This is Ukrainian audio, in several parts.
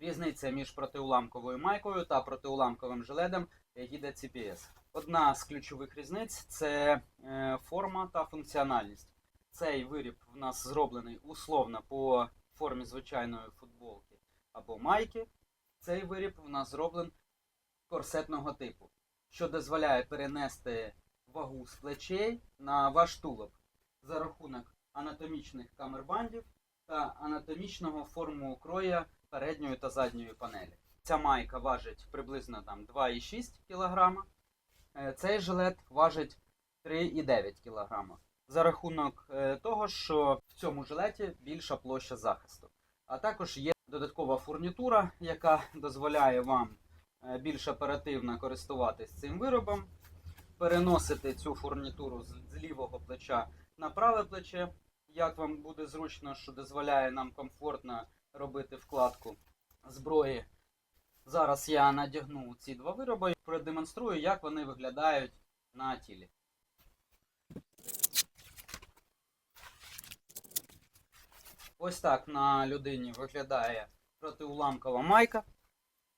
Різниця між протиуламковою майкою та протиуламковим жилетом Егіда CPS. Одна з ключових різниць це е, форма та функціональність. Цей виріб в нас зроблений условно по формі звичайної футболки або майки. Цей виріб в нас зроблений корсетного типу, що дозволяє перенести вагу з плечей на ваш тулуб за рахунок анатомічних камербандів та анатомічного форму кроя передньої та задньої панелі. Ця майка важить приблизно там 2,6 кг. Цей жилет важить 3,9 кг. За рахунок е, того, що в цьому жилеті більша площа захисту. А також є додаткова фурнітура, яка дозволяє вам е, більш оперативно користуватись цим виробом, переносити цю фурнітуру з лівого плеча на праве плече, як вам буде зручно, що дозволяє нам комфортно робити вкладку зброї. Зараз я надягну ці два вироби і продемонструю, як вони виглядають на тілі. Ось так на людині виглядає протиуламкова майка.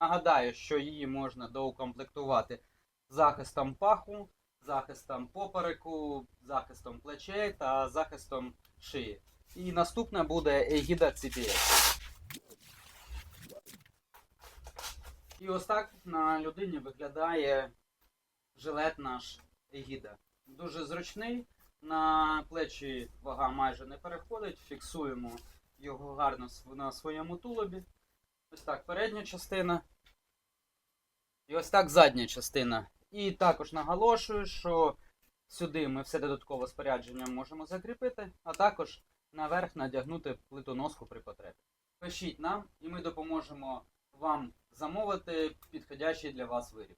Нагадаю, що її можна доукомплектувати захистом паху, захистом попереку, захистом плечей та захистом шиї. І наступне буде Егіда CPS. І ось так на людині виглядає жилет наш Егіда. Дуже зручний, на плечі вага майже не переходить, фіксуємо його гарно на своєму тулубі. Ось так передня частина. І ось так задня частина. І також наголошую, що сюди ми все додаткове спорядження можемо закріпити, а також наверх надягнути плитоноску при потребі. Пишіть нам, і ми допоможемо вам замовити підходящий для вас виріб.